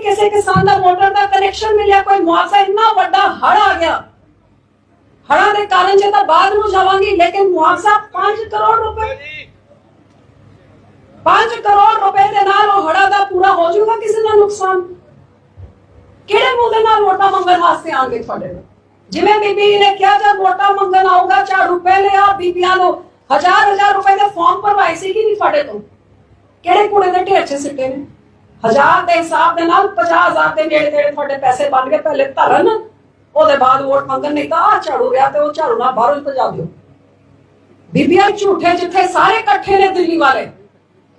ਨਹੀਂ ਕਿਸੇ ਕਿਸਾਨ ਦਾ ਮੋਟਰ ਦਾ ਕਨੈਕਸ਼ਨ ਮਿਲਿਆ ਕੋਈ ਮੁਆਵਜ਼ਾ ਇੰਨਾ ਵੱਡਾ ਹੜ ਆ ਗਿਆ। ਹੜਾਂ ਦੇ ਕਾਰਨ ਜੇ ਤਾਂ ਬਾਅਦ ਨੂੰ ਜਾਵਾਂਗੀ ਲੇਕਿਨ ਮੁਆਵਜ਼ਾ 5 ਕਰੋੜ ਰੁਪਏ 5 ਕਰੋੜ ਰੁਪਏ ਦੇ ਨਾਲ ਉਹ ਹੜਾ ਦਾ ਪੂਰਾ ਹੋ ਜਾਊਗਾ ਕਿਸੇ ਦਾ ਨੁਕਸਾਨ। ਕਿਹੜੇ ਮੂੰਹ ਦੇ ਨਾਲ ਵੋਟਾਂ ਮੰਗਣ ਵਾਸਤੇ ਆਣਗੇ ਤੁਹਾਡੇ ਕੋਲ? ਜਿਵੇਂ ਬੀਬੀ ਨੇ ਕਿਹਾ ਜਦ ਵੋਟਾਂ ਮੰਗਣ ਆਊਗਾ ਝਾੜੂ ਪਹਿਲੇ ਆ ਬੀਬੀਆਂ ਨੂੰ ਹਜ਼ਾਰ ਹਜ਼ਾਰ ਰੁਪਏ ਦੇ ਫਾਰਮ ਭਰਵਾਏ ਸੀ ਕਿ ਨਹੀਂ ਤੁਹਾਡੇ ਤੋਂ ਕਿਹੜੇ ਕੂੜੇ ਦੇ ਢੇਰ 'ਚ ਸਿੱਟੇ ਨੇ? ਹਜ਼ਾਰ ਦੇ ਹਿਸਾਬ ਦੇ ਨਾਲ 50000 ਦੇ ਨੇੜੇ ਨੇੜੇ ਤੁਹਾਡੇ ਪੈਸੇ ਬਣ ਗਏ, ਪਹਿਲੇ ਧਰਨ, ਉਹਦੇ ਬਾਅਦ ਵੋਟ ਮੰਗਣ ਨਹੀਂ ਤਾਂ ਆ ਝਾੜੂ ਰਿਹਾ ਤੇ ਉਹ ਝਾੜੂ ਨਾਲ ਬਾਹਰੋਂ ਹੀ ਭਜਾ ਦਿਓ। ਬੀਬੀਆਂ ਝੂਠੇ ਜਿੱਥੇ ਸਾਰੇ ਇਕੱਠੇ ਨੇ ਦਿੱਲੀ ਵਾਲੇ।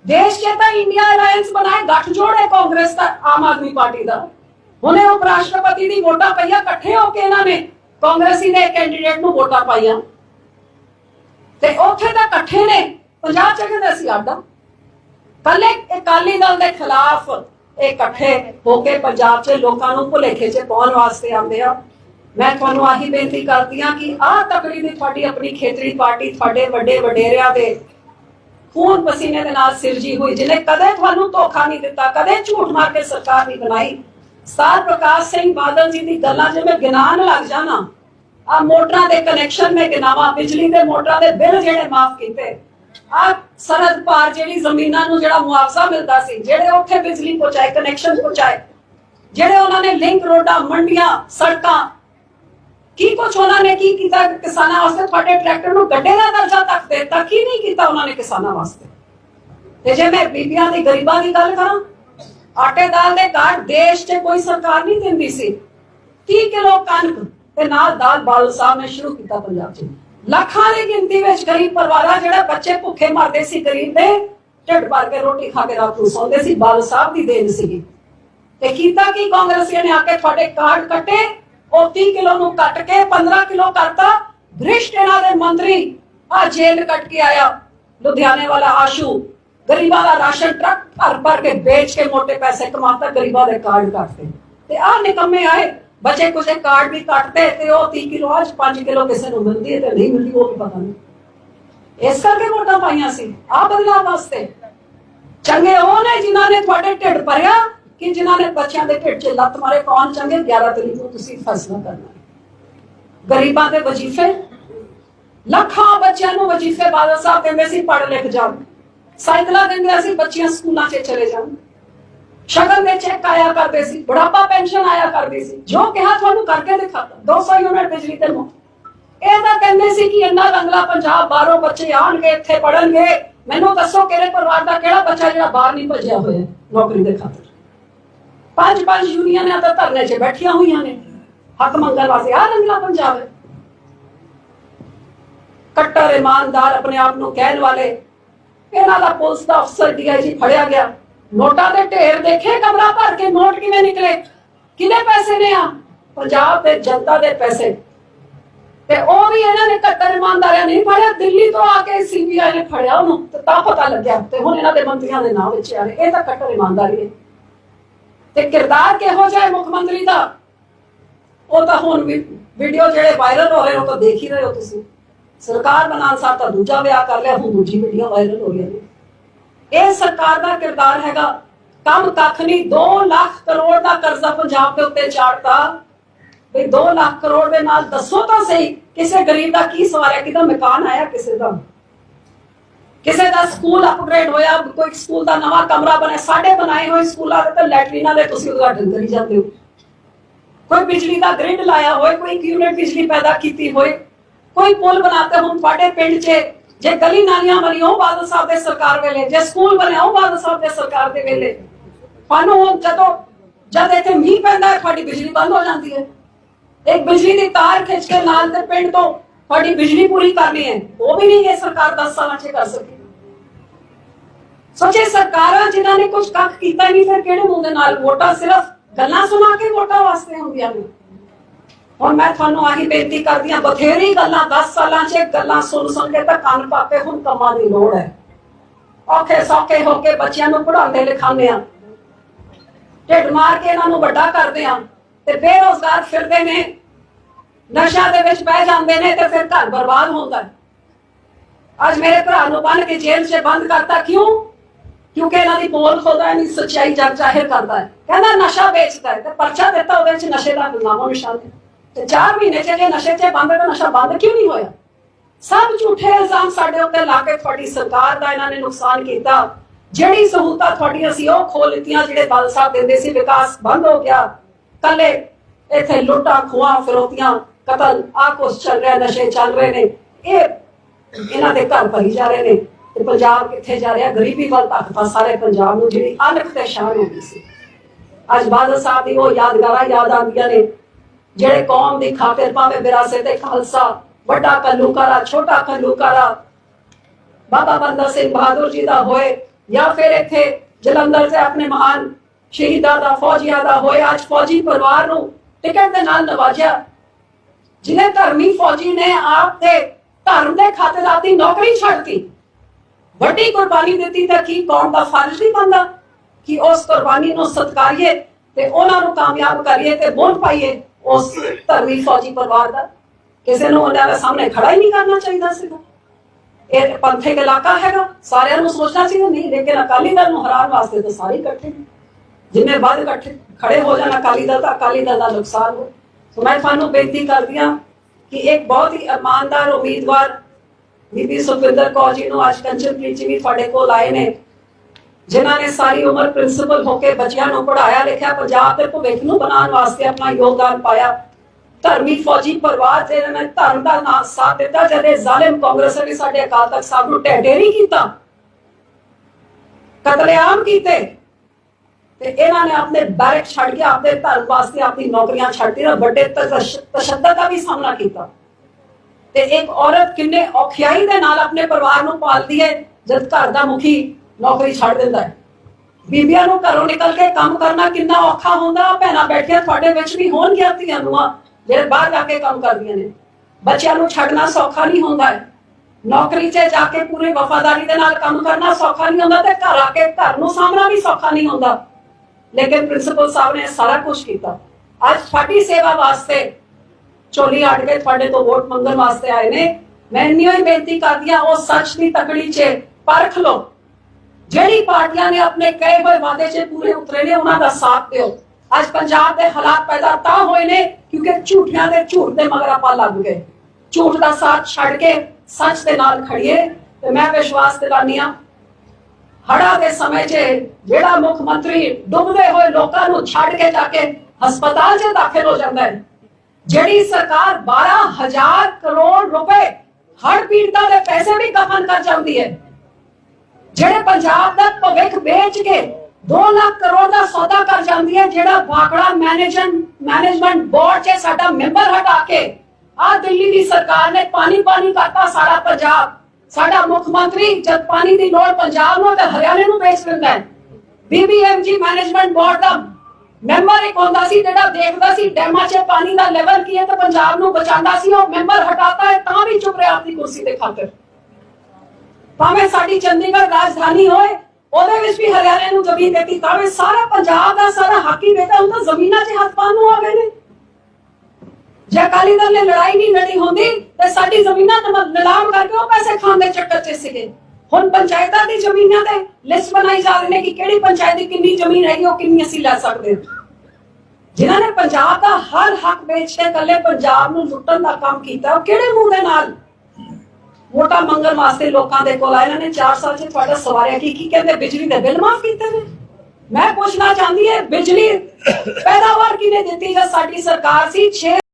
ਦੇਸ਼ ਕੇ ਤਾਂ ਇੰਡੀਆ ਅਲਾਈਅੰਸ ਬਣਾਏ ਗੱਠਜੋੜ ਹੈ ਕਾਂਗਰਸ ਦਾ, ਆਮ ਆਦਮੀ ਪਾਰਟੀ ਦਾ। ਹੁਣੇ ਉਪ ਰਾਸ਼ਟਰਪਤੀ ਦੀ ਵੋਟਾਂ ਪਈਆਂ, ਇਕੱਠੇ ਹੋ ਕੇ ਇਹਨਾਂ ਨੇ ਕਾਂਗਰਸੀ ਨੇ ਕੈਂਡੀਡੇਟ ਨੂੰ ਵੋਟਾਂ ਪਾਈਆਂ। ਤੇ ਉੱਥੇ ਤਾਂ ਇਕੱਠੇ ਨੇ ਪੰਜਾਬ ਚ ਕਹਿੰਦਾ ਸੀ ਆਡਾ। ਕੱਲੇ ਅਕਾਲੀ ਦਲ ਦੇ ਖਿਲਾਫ ਇਕੱਠੇ ਹੋ ਕੇ ਪੰਜਾਬ 'ਚ ਲੋਕਾਂ ਨੂੰ ਭੁਲੇਖੇ 'ਚ ਪਾਉਣ ਵਾਸਤੇ ਆਉਂਦੇ ਆ। ਮੈਂ ਤੁਹਾਨੂੰ ਆਹੀ ਬੇਨਤੀ ਕਰਦੀ ਆ ਕਿ ਆਹ ਤਕੜੀ ਦੀ ਤੁਹਾਡੀ ਆਪਣੀ ਖੇਤਰੀ ਪਾਰਟੀ ਤੁਹਾਡੇ ਵੱਡੇ ਵਡੇਰਿਆਂ ਦੇ ਖੂਨ ਪਸੀਨੇ ਦੇ ਨਾਲ ਸਿਰਜੀ ਹੋਈ, ਜਿਹਨੇ ਕਦੇ ਤੁਹਾਨੂੰ ਧੋਖਾ ਨਹੀਂ ਦਿੱਤਾ, ਕਦੇ ਝੂਠ ਮਾਰ ਕੇ ਸਰਕਾਰ ਨਹੀਂ ਬਣਾਈ। ਸਾਰ ਪ੍ਰਕਾਸ਼ ਸਿੰਘ ਬਾਦਲ ਜੀ ਦੀ ਗੱਲਾਂ ਜੇ ਮੈਂ ਗਿਨਾਨ ਲੱਗ ਜਾਣਾ। ਆ ਮੋਟਰਾਂ ਦੇ ਕਨੈਕਸ਼ਨ ਮੈਂ ਗਿਨਾਵਾਂ ਬਿਜਲੀ ਦੇ ਮੋਟਰਾਂ ਦੇ ਬਿੱਲ ਜਿਹੜੇ ਮਾਫ ਕੀਤੇ। ਆ ਸਰਹੱਦ ਪਾਰ ਜਿਹੜੀ ਜ਼ਮੀਨਾਂ ਨੂੰ ਜਿਹੜਾ ਮੁਆਵਜ਼ਾ ਮਿਲਦਾ ਸੀ, ਜਿਹੜੇ ਉੱਥੇ ਬਿਜਲੀ ਪਹੁੰਚਾਏ ਕਨੈਕਸ਼ਨ ਪਹੁੰਚਾਏ, ਜਿਹੜੇ ਉਹਨਾਂ ਨੇ ਲਿੰਕ ਰੋਡਾਂ, ਮੰਡੀਆਂ, ਸੜਕਾਂ, ਕੀ ਕੁਛ ਉਹਨਾਂ ਨੇ ਕੀ ਕੀਤਾ ਕਿਸਾਨਾਂ ਵਾਸਤੇ? ਤੁਹਾਡੇ ਟਰੈਕਟਰ ਨੂੰ ਗੱਡੇ ਦਾ ਦਰਜਾ ਤੱਕ ਦੇ ਦਿੱਤਾ, ਕੀ ਨਹੀਂ ਕੀਤਾ ਉਹਨਾਂ ਨੇ ਕਿਸਾਨਾਂ ਵਾਸਤੇ? ਤੇ ਜੇ ਮੈਂ ਬੀਬੀਆਂ ਦੀ, ਗਰੀਬਾਂ ਦੀ ਗੱਲ ਕਰਾਂ, ਆਟੇ ਦਾਲ ਦੇ ਕਾਰਡ ਦੇਸ਼ 'ਚ ਕੋਈ ਸਰਕਾਰ ਨਹੀਂ ਦਿੰਦੀ ਸੀ। 30 ਕਿਲੋ ਕਣਕ ਤੇ ਨਾਲ ਦਾਲ ਬਾਲ ਸਾਹਿਬ ਨੇ ਸ਼ੁਰੂ ਕੀਤਾ ਪੰਜਾਬ 'ਚ। ਲੱਖਾਂ ਦੀ ਗਿਣਤੀ ਵਿੱਚ ਗਰੀਬ ਪਰਿਵਾਰਾਂ ਜਿਹੜੇ ਬੱਚੇ ਭੁੱਖੇ ਮਰਦੇ ਸੀ, ਗਰੀਬ ਦੇ ਢਿੱਡ ਭਰ ਕੇ ਰੋਟੀ ਖਾ ਕੇ ਰਾਤ ਨੂੰ ਸੌਂਦੇ ਸੀ ਬਾਲ ਸਾਹਿਬ ਦੀ ਦੇਣ ਸੀਗੀ। ਤੇ ਕੀਤਾ ਕੀ ਕਾਂਗਰਸੀਆਂ ਨੇ ਆ ਕੇ ਤੁਹਾਡੇ ਕਾਰਡ ਕੱਟੇ? ਉਹ 30 ਕਿਲੋ ਨੂੰ ਕੱਟ ਕੇ 15 ਕਿਲੋ ਕਰਤਾ। ਭ੍ਰਿਸ਼ਟ ਇਹਨਾਂ ਦੇ ਮੰਤਰੀ, ਆ ਜੇਲ੍ਹ ਕੱਟ ਕੇ ਆਇਆ। ਲੁਧਿਆਣੇ ਵਾਲਾ ਆਸ਼ੂ, ਗਰੀਬਾਂ ਦਾ ਰਾਸ਼ਨ ਟਰੱਕ ਭਰ ਭਰ ਕੇ ਵੇਚ ਕੇ ਮੋਟੇ ਪੈਸੇ ਕਮਾਤਾ, ਗਰੀਬਾਂ ਦੇ ਕਾਰਡ ਕੱਟਦੇ ਤੇ ਆ ਨਿਕੰਮੇ ਆਏ। ਬੱਚੇ ਕੁਛੇ ਕਾਰਡ ਵੀ ਕੱਟਦੇ ਤੇ ਉਹ 30 ਕਿਲੋ ਅੱਜ 5 ਕਿਲੋ ਕਿਸੇ ਨੂੰ ਮਿਲਦੀ ਹੈ ਤੇ ਨਹੀਂ ਮਿਲਦੀ, ਉਹ ਵੀ ਪਤਾ ਨਹੀਂ। ਇਸ ਕਰਕੇ ਵੋਟਾਂ ਪਾਈਆਂ ਸੀ, ਆ ਬਦਲਾਅ ਵਾਸਤੇ। ਚੰਗੇ ਉਹ ਨੇ ਜਿਨ੍ਹਾਂ ਨੇ ਤੁਹਾਡੇ ਢਿੱਡ ਭਰਿਆ, ਕਿ ਜਿਨ੍ਹਾਂ ਨੇ ਬੱਚਿਆਂ ਦੇ ਢਿੱਡ 'ਚ ਲੱਤ ਮਾਰੇ, ਕੌਣ ਚੰਗੇ? 11 ਤਰੀਕ ਨੂੰ ਤੁਸੀਂ ਫੈਸਲਾ ਕਰਨਾ। ਗਰੀਬਾਂ ਦੇ ਵਜ਼ੀਫੇ, ਲੱਖਾਂ ਬੱਚਿਆਂ ਨੂੰ ਵਜ਼ੀਫੇ ਬਾਦਲ ਸਾਹਿਬ ਕਹਿੰਦੇ ਸੀ ਪੜ੍ਹ ਲਿਖ ਜਾਓ। ਸਾਈਕਲਾਂ ਦਿੰਦੇ ਸੀ ਬੱਚਿਆਂ ਸਕੂਲਾਂ 'ਚ ਚਲੇ ਜਾਣ ਸ਼ਗਨ ਦੇ ਚੈੱਕ ਆਇਆ ਕਰਦੇ ਸੀ, ਬੁਢਾਪਾ ਪੈਨਸ਼ਨ ਆਇਆ ਕਰਦੀ ਸੀ, ਜੋ ਕਿਹਾ ਤੁਹਾਨੂੰ ਕਰਕੇ ਦਿਖਾਤਾ 200 ਯੂਨਿਟ ਬਿਜਲੀ ਤੇ ਮੁਫਤ ਇਹ ਤਾਂ ਕਹਿੰਦੇ ਸੀ ਕਿ ਇੰਨਾ ਰੰਗਲਾ ਪੰਜਾਬ, ਬਾਹਰੋਂ ਬੱਚੇ ਆਣਗੇ ਇੱਥੇ ਪੜਨਗੇ ਮੈਨੂੰ ਦੱਸੋ ਕਿਹੜੇ ਪਰਿਵਾਰ ਦਾ ਕਿਹੜਾ ਬੱਚਾ ਜਿਹੜਾ ਬਾਹਰ ਨਹੀਂ ਭੱਜਿਆ ਹੋਇਆ ਨੌਕਰੀ ਦੇ ਖਾਤਰ। ਪੰਜ ਪੰਜ ਯੂਨੀਅਨਾਂ ਤਾਂ ਧਰਨੇ 'ਚ ਬੈਠੀਆਂ ਹੋਈਆਂ ਨੇ। ਹੱਕ ਮੰਗਣ ਵਾਸਤੇ ਆ ਰੰਗਲਾ ਪੰਜਾਬ ਹੈ। ਕੱਟਰ ਇਮਾਨਦਾਰ ਆਪਣੇ ਆਪ ਨੂੰ ਕਹਿਣ ਵਾਲੇ, ਇਹਨਾਂ ਦਾ ਪੁਲਿਸ ਦਾ ਅਫਸਰ ਡੀਆਈਜੀ ਫੜਿਆ ਗਿਆ। ਨੋਟਾਂ ਦੇ ਢੇਰ ਦੇਖੇ, ਕਮਰਾ ਭਰ ਕੇ ਨੋਟ ਕਿਵੇਂ ਨਿਕਲੇ? ਕਿਹਦੇ ਪੈਸੇ ਨੇ ਆ? ਪੰਜਾਬ ਦੇ ਜਨਤਾ ਦੇ ਪੈਸੇ। ਤੇ ਉਹ ਵੀ ਇਹਨਾਂ ਨੇ ਕੱਟਰ ਇਮਾਨਦਾਰਿਆਂ ਨਹੀਂ ਫੜਿਆ ਦਿੱਲੀ ਤੋਂ ਆ ਕੇ ਸੀਬੀਆਈ ਨੇ ਫੜਿਆ ਉਹਨੂੰ, ਤੇ ਤਾਂ ਪਤਾ ਲੱਗਿਆ ਤੇ ਹੁਣ ਇਹਨਾਂ ਦੇ ਮੰਤਰੀਆਂ ਦੇ ਨਾਂ ਵਿੱਚ ਆ ਰਹੇ। ਇਹ ਤਾਂ ਕੱਟਰ ਇਮਾਨਦਾਰੀ ਹੈ। ਤੇ ਕਿਰਦਾਰ ਕਿਹੋ ਜਿਹਾ ਹੈ ਮੁੱਖ ਮੰਤਰੀ ਦਾ? ਉਹ ਤਾਂ ਹੁਣ ਵੀ ਵੀਡੀਓ ਜਿਹੜੇ ਵਾਇਰਲ ਹੋ ਰਹੇ ਉਹ ਤਾਂ ਦੇਖ ਹੀ ਰਹੇ ਹੋ ਤੁਸੀਂ। ਸਰਕਾਰ ਬਣਾਉਣ ਸਾਹਿਬ ਤਾਂ ਦੂਜਾ ਵਿਆਹ ਕਰ ਲਿਆ, ਹੁਣ ਦੂਜੀ ਵੀਡੀਓ ਵਾਇਰਲ ਹੋ ਰਹੀ ਹੈ। ਇਹ ਸਰਕਾਰ ਦਾ ਕਿਰਦਾਰ ਹੈਗਾ। ਕੰਮ ਕੱਖ ਨਹੀਂ 2 ਲੱਖ ਕਰੋੜ ਦਾ ਕਰਜ਼ਾ ਪੰਜਾਬ ਦੇ ਉੱਤੇ ਚਾੜਤਾ। ਵੀ 2 ਲੱਖ ਕਰੋੜ ਦੇ ਨਾਲ ਦੱਸੋ ਤਾਂ ਸਹੀ, ਕਿਸੇ ਗਰੀਬ ਦਾ ਕੀ ਸਵਾਰਿਆ ਕਿਦਾ ਮਕਾਨ ਆਇਆ ਕਿਸੇ ਦਾ? ਕਿਸੇ ਦਾ ਸਕੂਲ ਅਪਗ੍ਰੇਡ ਹੋਇਆ, ਕੋਈ ਸਕੂਲ ਦਾ ਨਵਾਂ ਕਮਰਾ ਬਣਿਆ, ਸਾਡੇ ਬਣਾਏ ਹੋਏ ਸਕੂਲਾਂ ਦੇ ਤਾਂ ਲੈਟਰੀਨਾਂ ਦੇ ਤੁਸੀਂ ਉਦਘਾਟਨ ਕਰੀ ਜਾਂਦੇ ਹੋ। ਕੋਈ ਬਿਜਲੀ ਦਾ ਗ੍ਰਿਡ ਲਾਇਆ ਹੋਏ, ਕੋਈ ਯੂਨਿਟ ਬਿਜਲੀ ਪੈਦਾ ਕੀਤੀ ਹੋਏ? ਕੋਈ ਪੁਲ ਬਣਾਤੇ ਹੁਣ ਸਾਡੇ ਪਿੰਡ 'ਚ ਜੇ ਗਲੀ ਨਾਲੀਆਂ ਬਣੀਆਂ ਉਹ ਬਾਦਲ ਸਾਹਿਬ ਦੇ ਸਰਕਾਰ ਵੇਲੇ, ਜੇ ਸਕੂਲ ਬਣਿਆ ਉਹ ਬਾਦਲ ਸਾਹਿਬ ਦੇ ਸਰਕਾਰ ਦੇ ਵੇਲੇ ਤੁਹਾਨੂੰ ਜਦੋਂ, ਜਦ ਇੱਥੇ ਮੀਂਹ ਪੈਂਦਾ ਹੈ, ਤੁਹਾਡੀ ਬਿਜਲੀ ਬੰਦ ਹੋ ਜਾਂਦੀ ਹੈ। ਇੱਕ ਬਿਜਲੀ ਦੀ ਤਾਰ ਖਿੱਚ ਕੇ ਨਾਲ ਦੇ ਪਿੰਡ ਤੋਂ ਤੁਹਾਡੀ ਬਿਜਲੀ ਪੂਰੀ ਕਰਨੀ ਹੈ। ਉਹ ਵੀ ਨਹੀਂ ਇਹ ਸਰਕਾਰ 10 ਸਾਲਾਂ 'ਚ ਕਰ ਸਕੀ। ਸੋਚੇ ਸਰਕਾਰਾਂ ਜਿਨ੍ਹਾਂ ਨੇ ਕੁਝ ਕੱਖ ਕੀਤਾ ਹੀ ਨਹੀਂ, ਫਿਰ ਕਿਹੜੇ ਮੂੰਹ ਦੇ ਨਾਲ? ਵੋਟਾਂ ਸਿਰਫ ਗੱਲਾਂ ਸੁਣਾ ਕੇ ਵੋਟਾਂ ਵਾਸਤੇ ਹੁੰਦੀਆਂ ਨੇ। ਹੁਣ ਮੈਂ ਤੁਹਾਨੂੰ ਆਹੀ ਬੇਨਤੀ ਕਰਦੀ ਹਾਂ, ਬਥੇਰੀ ਗੱਲਾਂ 10 ਸਾਲਾਂ 'ਚ ਗੱਲਾਂ ਸੁਣ ਸੁਣ ਕੇ ਤਾਂ ਕੰਨ ਪਾਪੇ ਹੁਣ ਕੰਮਾਂ ਦੀ ਲੋੜ ਹੈ। ਔਖੇ ਸੌਖੇ ਹੋ ਕੇ ਬੱਚਿਆਂ ਨੂੰ ਪੜ੍ਹਾਉਂਦੇ ਲਿਖਾਉਂਦੇ ਆ ਢਿੱਡ ਮਾਰ ਕੇ ਇਹਨਾਂ ਨੂੰ ਵੱਡਾ ਕਰਦੇ ਆ ਤੇ ਬੇਰੋਜ਼ਗਾਰ ਫਿਰਦੇ ਨੇ। ਨਸ਼ਾ ਦੇ ਵਿੱਚ ਪੈ ਜਾਂਦੇ ਨੇ ਤੇ ਫਿਰ ਘਰ ਬਰਬਾਦ ਹੁੰਦਾ ਅੱਜ ਮੇਰੇ ਭਰਾ ਨੂੰ ਬੰਨ ਕੇ ਜੇਲ੍ਹ 'ਚ ਬੰਦ ਕਰਤਾ ਕਿਉਂ? ਕਿਉਂਕਿ ਇਹਨਾਂ ਦੀ ਬੋਲ ਖੋਦਾ ਹੈ ਨਹੀਂ ਸੱਚਾਈ ਜਗ ਜ਼ਾਹਿਰ ਕਰਦਾ ਹੈ। ਕਹਿੰਦਾ ਨਸ਼ਾ ਵੇਚਦਾ ਹੈ ਤੇ ਪਰਚਾ ਦਿੱਤਾ ਉਹਦੇ ਵਿੱਚ ਨਸ਼ੇ ਦਾ ਨਾਮੋ ਨਿਸ਼ਾਨ ਹੈ। ਤੇ 4 ਮਹੀਨੇ ਚ ਜੇ ਨਸ਼ੇ ਤੇ ਬੰਦ ਤਾਂ ਨਸ਼ਾ ਬੰਦ ਕਿਉਂ ਨਹੀਂ ਹੋਇਆ? ਸਭ ਝੂਠੇ ਇਲਜ਼ਾਮ ਸਾਡੇ ਉੱਤੇ ਲਾ ਕੇ ਤੁਹਾਡੀ ਸਰਕਾਰ ਦਾ ਇਹਨਾਂ ਨੇ ਨੁਕਸਾਨ ਕੀਤਾ। ਜਿਹੜੀ ਸਹੂਲਤਾਂ ਤੁਹਾਡੀਆਂ ਸੀ ਉਹ ਖੋਲ ਲਿੱਤੀਆਂ ਜਿਹੜੇ ਬਲ ਸਾਹਿਬ ਦਿੰਦੇ ਸੀ ਵਿਕਾਸ ਬੰਦ ਹੋ ਗਿਆ। ਕੱਲੇ ਇੱਥੇ ਲੁੱਟਾਂ, ਖੋਹਾਂ, ਫਿਰੋਤੀਆਂ, ਕਤਲ ਆ ਕੁਛ ਚੱਲ ਰਿਹਾ, ਨਸ਼ੇ ਚੱਲ ਰਹੇ ਨੇ। ਇਹ ਇਹਨਾਂ ਦੇ ਘਰ ਭਰੀ ਜਾ ਰਹੇ ਨੇ ਤੇ ਪੰਜਾਬ ਕਿੱਥੇ ਜਾ ਰਿਹਾ? ਗਰੀਬੀ ਵੱਲ ਧੱਕਦਾ ਸਾਰੇ ਪੰਜਾਬ ਨੂੰ, ਜਿਹੜੀ ਅਲਖ ਤੇ ਸ਼ਾਨ ਹੋ ਗਈ ਸੀ। ਅੱਜ ਬਾਦਲ ਸਾਹਿਬ ਦੀ ਉਹ ਯਾਦਗਾਰਾਂ ਯਾਦ ਆਉਂਦੀਆਂ ਨੇ। ਜਿਹੜੇ ਕੌਮ ਦੀ ਖਾਤਰ ਭਾਵੇਂ ਵਿਰਾਸਤ ਤੇ ਖਾਲਸਾ, ਵੱਡਾ ਕੱਲੂਕਾਰਾ ਛੋਟਾ ਕੱਲੂਕਾਰਾ ਬਾਬਾ ਬੰਦਾ ਸਿੰਘ ਬਹਾਦਰ ਜੀ ਦਾ ਹੋਏ, ਜਾਂ ਫਿਰ ਇੱਥੇ ਜਲੰਧਰ ਤੇ ਆਪਣੇ ਮਹਾਨ ਸ਼ਹੀਦਾਂ ਦਾ, ਫੌਜੀਆਂ ਦਾ ਹੋਏ, ਅੱਜ ਫੌਜੀ ਪਰਿਵਾਰ ਨੂੰ ਟਿਕਟ ਦੇ ਨਾਲ ਨਵਾਜਿਆ। ਜਿਨੇ ਧਰਮੀ ਫੌਜੀ ਨੇ ਆਪ ਦੇ ਧਰਮ ਦੇ ਖਾਤਰ ਆਪਣੀ ਨੌਕਰੀ ਛੱਡਤੀ ਵੱਡੀ ਕੁਰਬਾਨੀ ਦਿੱਤੀ ਤਾਂ ਕੀ ਕੌਮ ਦਾ ਫਰਜ਼ ਨਹੀਂ ਬਣਦਾ ਕਿ ਉਸ ਕੁਰਬਾਨੀ ਨੂੰ ਸਤਕਾਰੀਏ ਤੇ ਉਹਨਾਂ ਨੂੰ ਕਾਮਯਾਬ ਕਰੀਏ ਤੇ ਵੋਟ ਪਾਈਏ। ਉਸ ਧਰਮੀ ਫੌਜੀ ਪਰਿਵਾਰ ਦਾ। ਕਿਸੇ ਨੂੰ ਉਹਨਾਂ ਦੇ ਸਾਹਮਣੇ ਖੜਾ ਹੀ ਨਹੀਂ ਕਰਨਾ ਚਾਹੀਦਾ ਸੀਗਾ। ਇਹ ਪੰਥਕ ਇਲਾਕਾ ਹੈਗਾ, ਸਾਰਿਆਂ ਨੂੰ ਸੋਚਣਾ ਚਾਹੀਦਾ, ਨਹੀਂ, ਲੇਕਿਨ ਅਕਾਲੀ ਦਲ ਨੂੰ ਹਰਾਉਣ ਵਾਸਤੇ ਤਾਂ ਸਾਰੇ ਇਕੱਠੇ ਨੇ। ਜਿੰਨੇ ਬਾਅਦ ਇਕੱਠੇ ਖੜੇ ਹੋ ਜਾਣ, ਅਕਾਲੀ ਦਲ ਤਾਂ ਅਕਾਲੀ ਦਲ ਦਾ ਨੁਕਸਾਨ ਹੋ। ਸੋ ਮੈਂ ਤੁਹਾਨੂੰ ਬੇਨਤੀ ਕਰਦੀ ਹਾਂ ਕਿ ਇੱਕ ਬਹੁਤ ਹੀ ਇਮਾਨਦਾਰ ਉਮੀਦਵਾਰ ਬੀਬੀ ਸੁਖਵਿੰਦਰ ਕੌਰ ਜੀ ਨੂੰ ਅੱਜ ਕੰਚਨਪ੍ਰੀਤ ਜੀ ਵੀ ਤੁਹਾਡੇ ਕੋਲ ਆਏ ਨੇ। ਜਿਨ੍ਹਾਂ ਨੇ ਸਾਰੀ ਉਮਰ ਪ੍ਰਿੰਸੀਪਲ ਹੋ ਕੇ ਬੱਚਿਆਂ ਨੂੰ ਪੜਾਇਆ ਲਿਖਿਆ, ਪੰਜਾਬ ਦੇ ਭਵਿੱਖ ਨੂੰ ਬਣਾਉਣ ਵਾਸਤੇ ਆਪਣਾ ਯੋਗਦਾਨ ਪਾਇਆ। ਧਰਮੀ ਫੌਜੀ ਪਰਿਵਾਰ ਦੇ ਨੇ ਧਰਮ ਦਾ ਨਾਮ ਸਾਥ ਦਿੱਤਾ, ਜਦੇ ਜ਼ਾਲਿਮ ਕਾਂਗਰਸ ਨੇ ਸਾਡੇ ਅਕਾਲ ਤਖਤ ਸਾਹਿਬ ਨੂੰ ਢਹਿ ਕੀਤਾ। ਕਤਲੇਆਮ ਕੀਤੇ। ਤੇ ਇਹਨਾਂ ਨੇ ਆਪਣੇ ਬੈਰਕ ਛੱਡ ਕੇ ਆਪਣੇ ਧਰਮ ਵਾਸਤੇ ਆਪਣੀ ਨੌਕਰੀਆਂ ਛੱਡਤੀ ਨਾ, ਵੱਡੇ ਤਸ਼ੱਦਦ ਦਾ ਵੀ ਸਾਹਮਣਾ ਕੀਤਾ। ਤੇ ਇੱਕ ਔਰਤ ਕਿੰਨੇ ਔਖਿਆਈ ਦੇ ਨਾਲ ਆਪਣੇ ਪਰਿਵਾਰ ਨੂੰ ਪਾਲਦੀ ਹੈ, ਜਦ ਘਰ ਦਾ ਮੁਖੀ ਨੌਕਰੀ ਛੱਡ ਦਿੰਦਾ ਹੈ। ਬੀਬੀਆਂ ਨੂੰ ਘਰੋਂ ਨਿਕਲ ਕੇ ਕੰਮ ਕਰਨਾ ਕਿੰਨਾ ਔਖਾ ਹੁੰਦਾ। ਭੈਣਾਂ ਬੈਠੀਆਂ ਤੁਹਾਡੇ ਵਿੱਚ ਵੀ ਹੋਣਗੀਆਂ ਧੀਆਂ ਨੂੰਆਂ ਜਿਹੜੇ ਬਾਹਰ ਜਾ ਕੇ ਕੰਮ ਕਰਦੀਆਂ ਨੇ। ਬੱਚਿਆਂ ਨੂੰ ਛੱਡਣਾ ਸੌਖਾ ਨਹੀਂ ਹੁੰਦਾ ਹੈ। ਨੌਕਰੀ 'ਚ ਜਾ ਕੇ ਪੂਰੀ ਵਫਾਦਾਰੀ ਦੇ ਨਾਲ ਕੰਮ ਕਰਨਾ ਸੌਖਾ ਨਹੀਂ ਹੁੰਦਾ ਤੇ ਘਰ ਆ ਕੇ ਘਰ ਨੂੰ ਸਾਂਭਣਾ ਵੀ ਸੌਖਾ ਨਹੀਂ ਹੁੰਦਾ। ਲੇਕਿਨ ਪ੍ਰਿੰਸੀਪਲ ਸਾਹਿਬ ਨੇ ਸਾਰਾ ਕੁਝ ਕੀਤਾ। ਅੱਜ ਸਾਡੀ ਸੇਵਾ ਵਾਸਤੇ ਚੋਲੀ ਆੜ ਕੇ ਤੁਹਾਡੇ ਤੋਂ ਵੋਟ ਮੰਗਣ ਵਾਸਤੇ ਆਏ ਨੇ। ਮੈਂ ਇੰਨੀ ਹੀ ਬੇਨਤੀ ਕਰਦੀ ਹਾਂ, ਉਹ ਸੱਚ ਦੀ ਤਕੜੀ 'ਚ ਪਰਖ ਲਓ। ਜਿਹੜੀ ਪਾਰਟੀਆਂ ਨੇ ਆਪਣੇ ਕਹੇ ਹੋਏ ਵਾਅਦੇ 'ਚ ਪੂਰੇ ਉਤਰੇ ਨੇ, ਉਹਨਾਂ ਦਾ ਸਾਥ ਦਿਓ। ਅੱਜ ਪੰਜਾਬ ਦੇ ਹਾਲਾਤ ਪੈਦਾ ਤਾਂ ਹੋਏ ਨੇ ਕਿਉਂਕਿ ਝੂਠਿਆਂ ਦੇ ਝੂਠ ਦੇ ਮਗਰ ਆਪਾਂ ਲੱਗ ਗਏ। ਝੂਠ ਦਾ ਸਾਥ ਛੱਡ ਕੇ ਸੱਚ ਦੇ ਨਾਲ ਖੜੀਏ ਤੇ ਮੈਂ ਵਿਸ਼ਵਾਸ ਦਿਲਾਨੀ ਹਾਂ ਹੜਾ ਦੇ ਸਮੇਂ 'ਚ ਜਿਹੜਾ ਮੁੱਖ ਮੰਤਰੀ ਡੁੱਬਦੇ ਹੋਏ ਲੋਕਾਂ ਨੂੰ ਛੱਡ ਕੇ ਜਾ ਕੇ ਹਸਪਤਾਲ 'ਚ ਦਾਖਲ ਹੋ ਜਾਂਦਾ ਹੈ, ਜਿਹੜੀ ਸਰਕਾਰ 12000 ਕਰੋੜ ਰੁਪਏ ਹੜ ਪੀੜਤਾਂ ਦੇ ਪੈਸੇ ਵੀ ਕਫਨ ਕਰ ਜਾਂਦੀ ਹੈ ਜਿਹੜੇ ਪੰਜਾਬ ਦਾ ਭਵਿੱਖ ਵੇਚ ਕੇ 2 ਲੱਖ ਕਰੋੜ ਦਾ ਸੌਦਾ ਕਰ ਜਾਂਦੀ ਹੈ, ਜਿਹੜਾ ਬਾਕੜਾ ਮੈਨੇਜਮੈਂਟ ਮੈਨੇਜਮੈਂਟ ਬੋਰਡ 'ਚ ਸਾਡਾ ਮੈਂਬਰ ਹਟਾ ਕੇ ਆ ਦਿੱਲੀ ਦੀ ਸਰਕਾਰ ਨੇ ਪਾਣੀ ਪਾਣੀ ਕਰਤਾ ਸਾਰਾ ਪੰਜਾਬ। ਸਾਡਾ ਮੁੱਖ ਮੰਤਰੀ ਜਦ ਪਾਣੀ ਦੀ ਲੋੜ ਪੰਜਾਬ ਨੂੰ ਤੇ ਹਰਿਆਣੇ ਨੂੰ ਵੇਚ ਦਿੰਦਾ ਹੈ। ਬੀਬੀਐਮਜੀ ਮੈਨੇਜਮੈਂਟ ਬੋਰਡ ਦਾ ਮੈਂਬਰ ਇੱਕ ਹੁੰਦਾ ਸੀ, ਜਿਹੜਾ ਦੇਖਦਾ ਸੀ ਡੈਮਾਂ 'ਚ ਪਾਣੀ ਦਾ ਲੈਵਲ ਕੀ ਹੈ ਤੇ ਪੰਜਾਬ ਨੂੰ ਬਚਾਉਂਦਾ ਸੀ, ਉਹ ਮੈਂਬਰ ਹਟਾਤਾ ਹੈ, ਤਾਂ ਵੀ ਚੁੱਪ ਰਿਹਾ ਆਪਣੀ ਕੁਰਸੀ ਦੇ ਖਾਤਰ ਭਾਵੇਂ ਸਾਡੀ ਚੰਡੀਗੜ੍ਹ ਰਾਜਧਾਨੀ ਹੋਏ, ਉਹਦੇ ਵਿੱਚ ਵੀ ਹਰਿਆਣੇ ਨੂੰ ਜ਼ਮੀਨ ਦਿੱਤੀ ਤਾਂ ਸਾਰਾ ਪੰਜਾਬ ਦਾ ਸਾਰਾ ਹਾਕੀ ਬੇਟਾ ਹੁੰਦਾ ਜ਼ਮੀਨਾਂ 'ਚ ਹੱਥ ਪਾਉਣ ਨੂੰ ਆ ਗਏ ਨੇ। ਜੇ ਅਕਾਲੀ ਦਲ ਨੇ ਲੜਾਈ ਨਹੀਂ ਲੜੀ ਹੁੰਦੀ, ਤੇ ਸਾਡੀ ਜ਼ਮੀਨਾਂ ਤੇ ਨਿਲਾਮ ਕਰਕੇ ਉਹ ਪੈਸੇ ਖਾਣ ਦੇ ਚੱਕਰ 'ਚ ਸੀਗੇ। ਹੁਣ ਪੰਚਾਇਤਾਂ ਦੀ ਜ਼ਮੀਨਾਂ ਤੇ ਲਿਸਟ ਬਣਾਈ ਜਾ ਰਹੀ ਨੇ ਕਿ ਕਿਹੜੀ ਪੰਚਾਇਤ ਦੀ ਕਿੰਨੀ ਜ਼ਮੀਨ ਹੈਗੀ, ਉਹ ਕਿੰਨੀ ਅਸੀਂ ਲੈ ਸਕਦੇ ਹਾਂ। ਜਿਨ੍ਹਾਂ ਨੇ ਪੰਜਾਬ ਦਾ ਹਰ ਹੱਕ ਵੇਚ ਕੇ ਕੱਲੇ ਪੰਜਾਬ ਨੂੰ ਲੁੱਟਣ ਦਾ ਕੰਮ ਕੀਤਾ, ਉਹ ਕਿਹੜੇ ਮੂੰਹ ਦੇ ਨਾਲ? ਵੋਟਾਂ ਮੰਗਣ ਵਾਸਤੇ ਲੋਕਾਂ ਦੇ ਕੋਲ ਆਏ ਇਹਨਾਂ ਨੇ 4 ਸਾਲ 'ਚ ਤੁਹਾਡਾ ਸਵਾਰਿਆ ਕੀ ਕੀ ਕਹਿੰਦੇ, ਬਿਜਲੀ ਦੇ ਬਿੱਲ ਮਾਫ ਕੀਤੇ ਨੇ? ਮੈਂ ਪੁੱਛਣਾ ਚਾਹੁੰਦੀ ਹੈ ਬਿਜਲੀ ਪੈਦਾਵਾਰ ਕਿਨੇ ਦਿੱਤੀ? ਜਾਂ ਸਾਡੀ ਸਰਕਾਰ ਸੀ 6